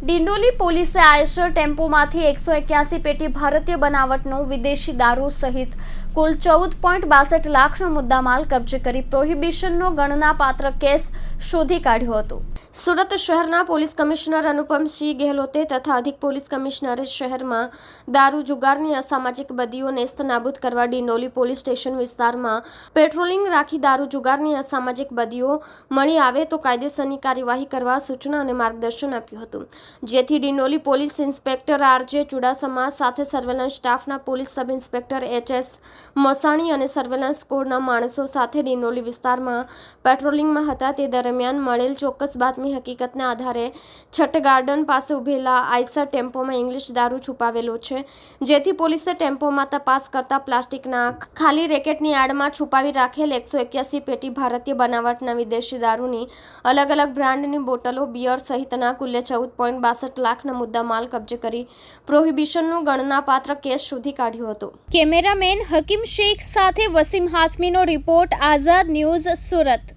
ડિંડોલી પોલીસે આયશર ટેમ્પોમાંથી એકસો એક્યાસી પેટી ભારતીય બનાવટનો વિદેશી દારૂ સહિત કુલ ચૌદ પોઈન્ટ બાસઠ લાખનો મુદ્દામાલ કબજે કરી પ્રોહિબિશનનો ગણનાપાત્ર કેસ શોધી કાઢ્યો હતો. સુરત શહેરના પોલીસ કમિશનર અનુપમસિંહ ગેહલોતે તથા અધિક પોલીસ કમિશનરે શહેરમાં દારૂ જુગારની અસામાજિક બદીઓ નેસ્તનાબૂદ કરવા ડિંડોલી પોલીસ સ્ટેશન વિસ્તારમાં પેટ્રોલિંગ રાખી દારૂ જુગારની અસામાજિક બદીઓ મળી આવે તો કાયદેસરની કાર્યવાહી કરવા સૂચના અને માર્ગદર્શન આપ્યું હતું. જેથી Dindoli police inspector RJ Chudasama સાથે સર્વેલન્સ સ્ટાફના police sub inspector HS Masani અને સર્વેલન્સ કોડના માણસો સાથે ડિંડોલી વિસ્તારમાં પેટ્રોલિંગમાં હતા. તે દરમિયાન મળેલ ચોક્કસ બાતમી હકીકતના આધારે છઠ ગાર્ડન પાસે ઉભેલા આઈસર ટેમ્પોમાં ઇંગ્લિશ દારૂ છુપાવેલો છે. જેથી પોલીસે ટેમ્પોમાં તપાસ કરતા પ્લાસ્ટિકના ખાલી રેકેટની આડમાં છુપાવી રાખેલ એકસો એક્યાસી પેટી ભારતીય બનાવટના વિદેશી દારૂની અલગ અલગ બ્રાન્ડની બોટલો, બિયર સહિતના કુલ્લે ચૌદ પોઈન્ટ બાસઠ લાખના મુદ્દા માલ કબજે કરી પ્રોહિબિશનનું ગણનાપાત્ર કેસ શોધી કાઢ્યો હતો. કેમેરામેન હકીમ શેખ સાથે વસીમ હાસમીનો રિપોર્ટ આઝાદ ન્યૂઝ સુરત.